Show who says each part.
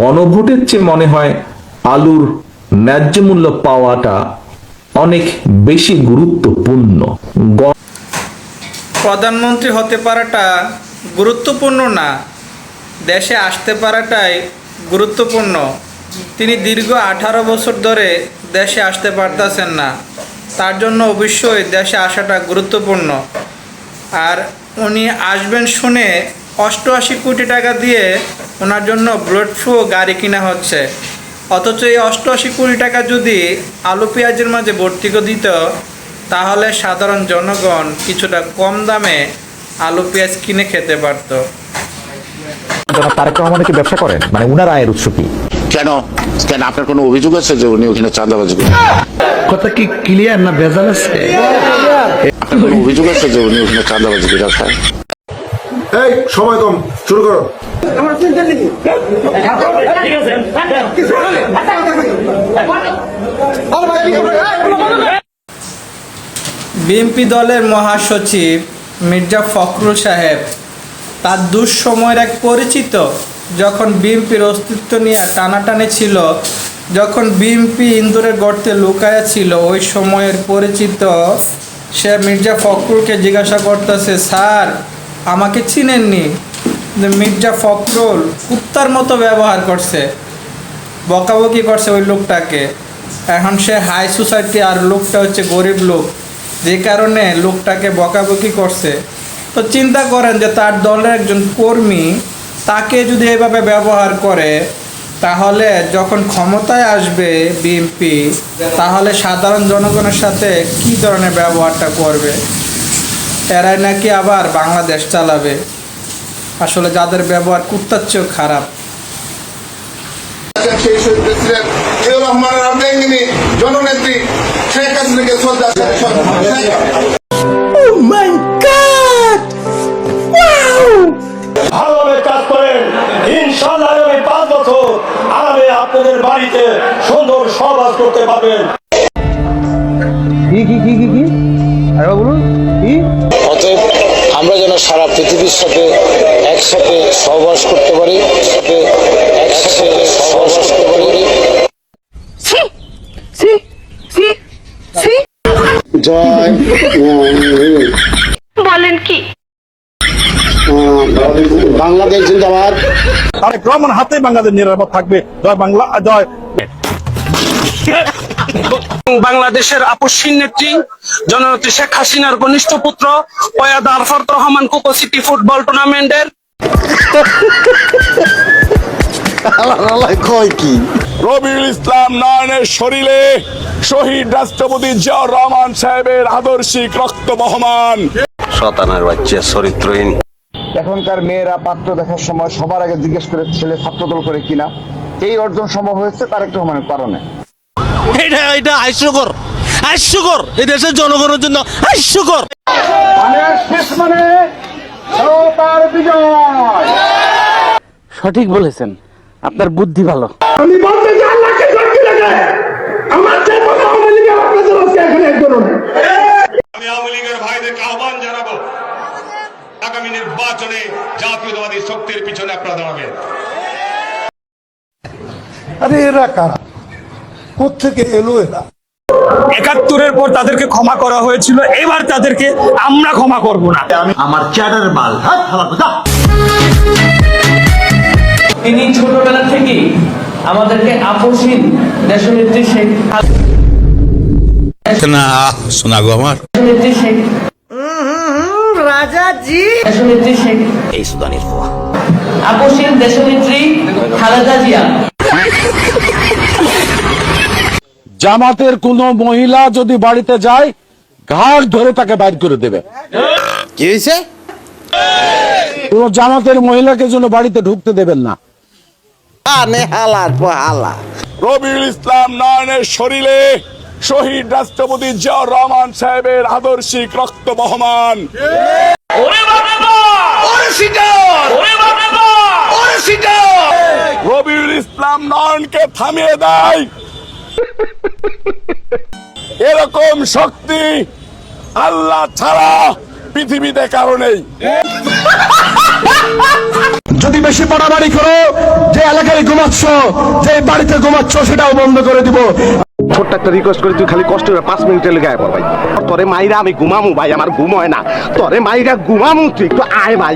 Speaker 1: গণভোটের চেয়ে মনে হয় আলুর ন্যায্য মূল্য পাওয়াটা অনেক বেশি গুরুত্বপূর্ণ।
Speaker 2: প্রধানমন্ত্রী হতে পারাটা গুরুত্বপূর্ণ না, দেশে আসতে পারাটাই গুরুত্বপূর্ণ। তিনি দীর্ঘ আঠারো বছর ধরে দেশে আসতে পারতেছেন না। তার জন্য অবশ্যই দেশে আসাটা গুরুত্বপূর্ণ। আর উনি আসবেন শুনে অষ্টআশি কোটি টাকা দিয়ে ওনার জন্য ব্লাড ফ্লু গাড়ি কিনা হচ্ছে। অথচ এই অষ্টআশি কোটি টাকা যদি আলু পেঁয়াজের মাঝে ভর্তি করে দিত তাহলে সাধারণ জনগণ কিছুটা কম দামে আলু পেঁয়াজ কিনে খেতে পারতো।
Speaker 3: তারেক রহমানের কি ব্যবসা করেন? মানে উনার আয়ের উৎস কি?
Speaker 4: কেন? কেন আপনার কোনো অভিযোগ আছে যে উনি ওখানে চাঁদাবাজি করেন
Speaker 5: কথা কি ক্লিয়ার না ভেজাল আছে?
Speaker 4: আপনার কোনো অভিযোগ আছে যে উনি ওখানে চাঁদাবাজি করে খায়
Speaker 6: এই, সময় কম, শুরু করো।
Speaker 2: বিএনপি দলের মহাসচিব মির্জা ফখরুল সাহেব তার দুঃসময়ের এক পরিচিত যখন বিএনপির অস্তিত্ব নিয়ে টানাটানি ছিল, যখন বিএনপি ইন্দোরের গর্তে লুকায়া ছিল, ওই সময়ের পরিচিত সে মির্জা ফখরুলকে জিজ্ঞাসা করতেছে, স্যার আমাকে চিনেননি। কিন্তু মির্জা ফখরুল কুত্তার মতো ব্যবহার করছে, বকাবকি করছে ওই লোকটাকে। এখন সে হাই সোসাইটি আর লোকটা হচ্ছে গরিব লোক। যে কারণে লোকটাকে বকাবকি করছে। তো চিন্তা করেন যে তার দলের একজন কর্মী তাকে যদি এভাবে ব্যবহার করে, তাহলে যখন ক্ষমতায় আসবে বিএনপি, তাহলে সাধারণ জনগণের সাথে কি ধরনের ব্যবহারটা করবে? এরাই নাকি আবার বাংলাদেশ চালাবে? আসলে যাদের ব্যবহার কুত্তার চেয়েও খারাপ।
Speaker 7: সেই শহীদ প্রেসিডেন্ট জিয়াউর রহমানের আমলেঙ্গিনী জননেত্রী শেখ হাসিনাকে শ্রদ্ধা
Speaker 8: ভালোভাবে কাজ করেন। ইনশাল্লাহ আগামী পাঁচ বছর আরামে আপনাদের বাড়িতে সুন্দর সহবাস করতে পারবেন।
Speaker 4: অতএব আমরা যেন সারা পৃথিবীর সাথে একসাথে সহবাস করতে পারি সাথে একসাথে সহবাস করতে পারি। জয়
Speaker 9: বলেন কি?
Speaker 4: বাংলাদেশ জিন্দাবাদ।
Speaker 8: হাতে বাংলাদেশ নিরাপদ থাকবে। জয় বাংলা জয়।
Speaker 10: বাংলাদেশের আপসীন নেত্রী জননেত্রী শেখ হাসিনার ঘনিষ্ঠ পুত্র ওয়াদ আরফাত রহমান কোকো সিটি ফুটবল টুর্নামেন্টের।
Speaker 4: কি?
Speaker 8: রবিউল ইসলাম নয়নের শরীরে শহীদ রাষ্ট্রপতি জিয়াউর রহমান সাহেবের আদর্শিক রক্ত বহমান।
Speaker 10: শতানের বাচ্চা চরিত্রহীন।
Speaker 6: এখনকার মেয়েরা পাত্র দেখার সময় সবার আগে জিজ্ঞেস করে ছেলে ছাত্রদল করে কিনা? এই অর্জন সম্ভব হয়েছে? তার তারেক রহমানের কারণে।
Speaker 10: এটা এটা হাস্যকর। হাস্যকর। এই দেশের জনগণের জন্য হাস্যকর।
Speaker 5: সঠিক বলেছেন। আপনার বুদ্ধি ভালো।
Speaker 8: আমি বলতে আল্লাহকে সাক্ষী রেখে। আমার যে কোনো আওয়ামী লীগের আপনাদের আজকে এখানে একজন
Speaker 11: আমি আওয়ামী লীগের ভাইদেরকে আহ্বান জানাব আগামী নির্বাচনে জাতীয়তাবাদী শক্তির পিছনে আপনারা দাঁড়াবেন।
Speaker 8: আরে এরা কারা? কোথেকে এলো এরা? একাত্তরের পর তাদেরকে ক্ষমা করা হয়েছিল এবার তাদেরকে আমরা ক্ষমা করব না।
Speaker 2: তিনি ছোটবেলা থেকেই আমাদেরকে আপসীন দেশনেত্রী শেখ
Speaker 10: না শোনা গো আমার।
Speaker 2: দেশনেত্রী শেখ রাজাজি। দেশনেত্রী শেখ
Speaker 10: এই সুদানির
Speaker 2: আপসীন দেশনেত্রী খালেদা জিয়া।
Speaker 5: জামাতের কোন মহিলা যদি বাড়িতে যায় ঘাট ধরে তাকে বাইর করে দেবে।
Speaker 4: কি হয়েছে
Speaker 5: কোন জামাতের মহিলাকে যেন বাড়িতে ঢুকতে দেবেন না।
Speaker 8: রবিউল ইসলাম নয়নের শরীরে শহীদ রাষ্ট্রপতি জিয়াউর রহমান সাহেবের আদর্শিক রক্ত বহমান। রবিউল ইসলাম নয়নকে থামিয়ে দেয়। এরকম শক্তি আল্লাহ ছাড়া পৃথিবীতে কারও নেই।
Speaker 12: যদি বেশি বাড়াবাড়ি করো যে এলাকায় ঘুমাচ্ছ যে বাড়িতে ঘুমাচ্ছ সেটাও বন্ধ করে দিব।
Speaker 3: ছোট্ট একটা রিকোয়েস্ট করে তুই খালি কষ্ট করে পাঁচ মিনিটের লেগে আয় ভাই। তোরে মাইরা আমি ঘুমামু ভাই আমার ঘুম হয় না। তোরে মাইরা ঘুমামু তুই একটু আয় ভাই।